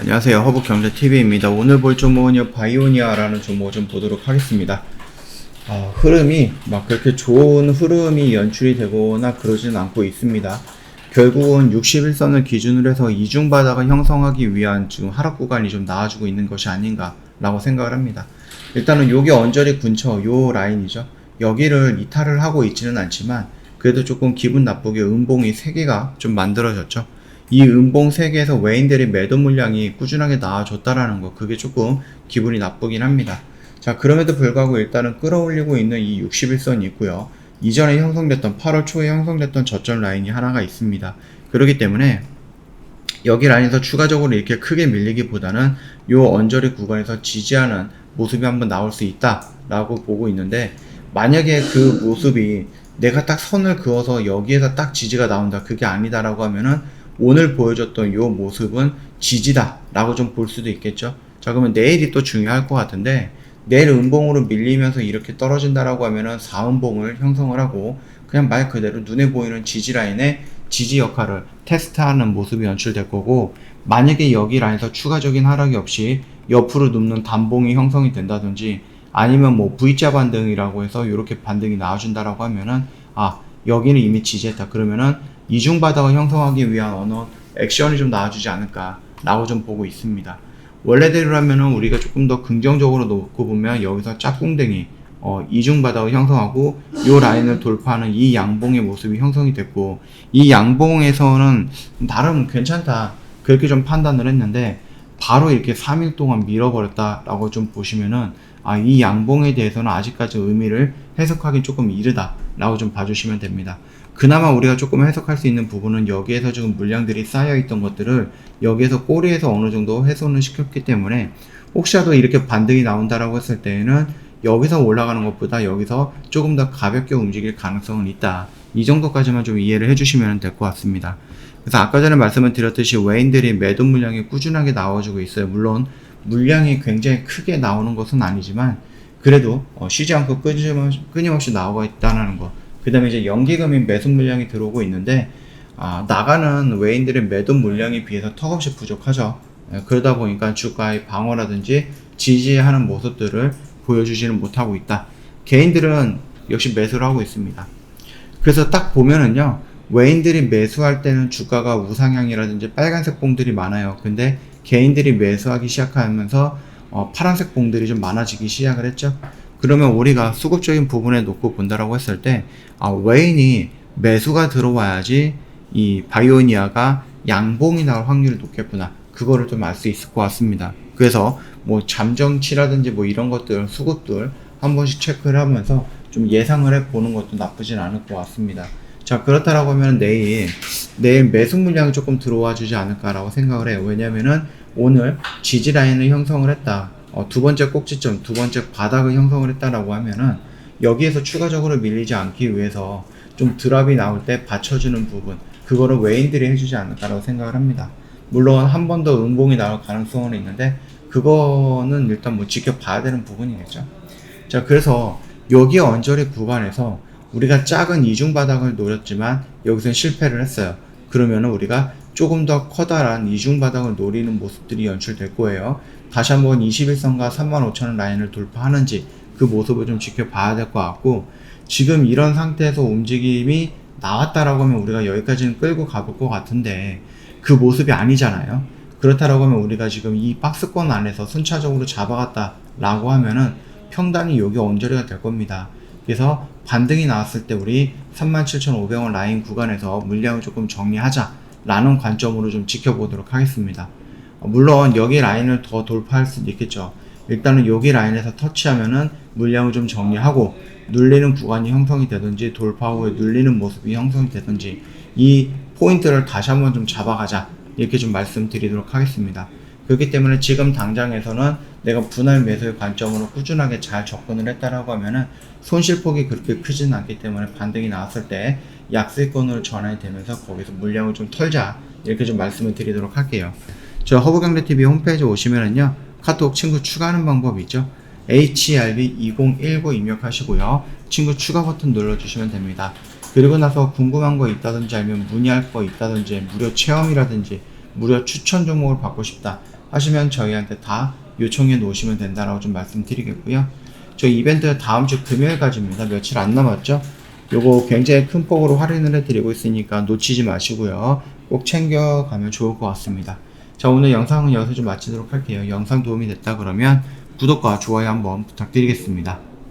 안녕하세요. 허브경제TV입니다. 오늘 볼 종목은요, 바이오니아라는 종목을 좀 보도록 하겠습니다. 아, 흐름이 막 그렇게 좋은 흐름이 연출이 되거나 그러지는 않고 있습니다. 결국은 61선을 기준으로 해서 이중바닥을 형성하기 위한 지금 하락 구간이 좀 나와주고 있는 것이 아닌가라고 생각을 합니다. 일단은 요게 언저리 근처 요 라인이죠. 여기를 이탈을 하고 있지는 않지만 그래도 조금 기분 나쁘게 음봉이 3개가 좀 만들어졌죠. 이 음봉 3개에서 외인들이 매도 물량이 꾸준하게 나와줬다라는 거 그게 조금 기분이 나쁘긴 합니다. 자 그럼에도 불구하고 일단은 끌어올리고 있는 이 61선이 있고요. 이전에 형성됐던 8월 초에 형성됐던 저점 라인이 하나가 있습니다. 그렇기 때문에 여기 라인에서 추가적으로 이렇게 크게 밀리기보다는 요 언저리 구간에서 지지하는 모습이 한번 나올 수 있다라고 보고 있는데 만약에 그 모습이 내가 딱 선을 그어서 여기에서 딱 지지가 나온다 그게 아니다라고 하면은 오늘 보여줬던 요 모습은 지지다 라고 좀 볼 수도 있겠죠? 자 그러면 내일이 또 중요할 것 같은데 내일 음봉으로 밀리면서 이렇게 떨어진다라고 하면은 4음봉을 형성을 하고 그냥 말 그대로 눈에 보이는 지지 라인의 지지 역할을 테스트하는 모습이 연출될 거고 만약에 여기 라인에서 추가적인 하락이 없이 옆으로 눕는 단봉이 형성이 된다든지 아니면 뭐 V자 반등이라고 해서 이렇게 반등이 나와준다라고 하면은 아 여기는 이미 지지했다. 그러면은 이중 바닥을 형성하기 위한 어느 액션이 좀 나와주지 않을까라고 좀 보고 있습니다. 원래대로라면은 우리가 조금 더 긍정적으로 놓고 보면 여기서 짝꿍댕이 어, 이중 바닥을 형성하고 요 라인을 돌파하는 이 양봉의 모습이 형성이 됐고 이 양봉에서는 나름 괜찮다 그렇게 좀 판단을 했는데 바로 이렇게 3일 동안 밀어버렸다라고 좀 보시면은 아, 이 양봉에 대해서는 아직까지 의미를 해석하기 조금 이르다 라고 좀 봐주시면 됩니다. 그나마 우리가 조금 해석할 수 있는 부분은 여기에서 지금 물량들이 쌓여 있던 것들을 여기에서 꼬리에서 어느 정도 훼손을 시켰기 때문에 혹시라도 이렇게 반등이 나온다라고 했을 때에는 여기서 올라가는 것보다 여기서 조금 더 가볍게 움직일 가능성은 있다. 이 정도까지만 좀 이해를 해주시면 될 것 같습니다. 그래서 아까 전에 말씀을 드렸듯이 외인들이 매도 물량이 꾸준하게 나와주고 있어요. 물론 물량이 굉장히 크게 나오는 것은 아니지만 그래도 어, 쉬지 않고 끊임없이, 끊임없이 나오고 있다는 거. 그 다음에 이제 연기금인 매수 물량이 들어오고 있는데 아, 나가는 외인들의 매도 물량에 비해서 턱없이 부족하죠. 예, 그러다 보니까 주가의 방어라든지 지지하는 모습들을 보여주지는 못하고 있다. 개인들은 역시 매수를 하고 있습니다. 그래서 딱 보면은요, 외인들이 매수할 때는 주가가 우상향이라든지 빨간색 봉들이 많아요. 근데 개인들이 매수하기 시작하면서 어, 파란색 봉들이 좀 많아지기 시작을 했죠. 그러면 우리가 수급적인 부분에 놓고 본다라고 했을 때, 아, 외인이 매수가 들어와야지 이 바이오니아가 양봉이 나올 확률이 높겠구나. 그거를 좀 알 수 있을 것 같습니다. 그래서 뭐 잠정치라든지 뭐 이런 것들, 수급들 한 번씩 체크를 하면서 좀 예상을 해 보는 것도 나쁘진 않을 것 같습니다. 자, 그렇다라고 하면 내일, 내일 매수 물량이 조금 들어와 주지 않을까라고 생각을 해요. 왜냐면은 오늘 지지 라인을 형성을 했다. 어, 두 번째 꼭지점, 두 번째 바닥을 형성을 했다라고 하면은 여기에서 추가적으로 밀리지 않기 위해서 좀 드랍이 나올 때 받쳐주는 부분, 그거를 외인들이 해주지 않을까라고 생각을 합니다. 물론 한 번 더 음봉이 나올 가능성은 있는데 그거는 일단 뭐 지켜봐야 되는 부분이겠죠. 자, 그래서 여기 언저리 구간에서 우리가 작은 이중 바닥을 노렸지만 여기서 실패를 했어요. 그러면은 우리가 조금 더 커다란 이중 바닥을 노리는 모습들이 연출될 거예요. 다시 한번 21선과 35,000원 라인을 돌파하는지 그 모습을 좀 지켜봐야 될 것 같고 지금 이런 상태에서 움직임이 나왔다라고 하면 우리가 여기까지는 끌고 가볼 것 같은데 그 모습이 아니잖아요. 그렇다라고 하면 우리가 지금 이 박스권 안에서 순차적으로 잡아갔다라고 하면은 평단이 여기 언저리가 될 겁니다. 그래서 반등이 나왔을 때 우리 37,500원 라인 구간에서 물량을 조금 정리하자 라는 관점으로 좀 지켜보도록 하겠습니다. 어, 물론 여기 라인을 더 돌파할 수도 있겠죠. 일단은 여기 라인에서 터치하면은 물량을 좀 정리하고 눌리는 구간이 형성이 되든지 돌파 후에 눌리는 모습이 형성이 되든지 이 포인트를 다시 한번 좀 잡아가자 이렇게 좀 말씀드리도록 하겠습니다. 그렇기 때문에 지금 당장에서는 내가 분할 매수의 관점으로 꾸준하게 잘 접근을 했다라고 하면은 손실폭이 그렇게 크지는 않기 때문에 반등이 나왔을 때 약세권으로 전환이 되면서 거기서 물량을 좀 털자 이렇게 좀 말씀을 드리도록 할게요. 저 허브경제TV 홈페이지 오시면은요 카톡 친구 추가하는 방법이 있죠. HRB2019 입력하시고요. 친구 추가 버튼 눌러주시면 됩니다. 그리고 나서 궁금한 거 있다든지 아니면 문의할 거 있다든지 무료 체험이라든지 무료 추천 종목을 받고 싶다. 하시면 저희한테 다 요청해 놓으시면 된다라고 좀 말씀드리겠고요. 저희 이벤트 다음 주 금요일까지입니다. 며칠 안 남았죠? 요거 굉장히 큰 폭으로 할인을 해드리고 있으니까 놓치지 마시고요. 꼭 챙겨가면 좋을 것 같습니다. 자, 오늘 영상은 여기서 좀 마치도록 할게요. 영상 도움이 됐다 그러면 구독과 좋아요 한번 부탁드리겠습니다.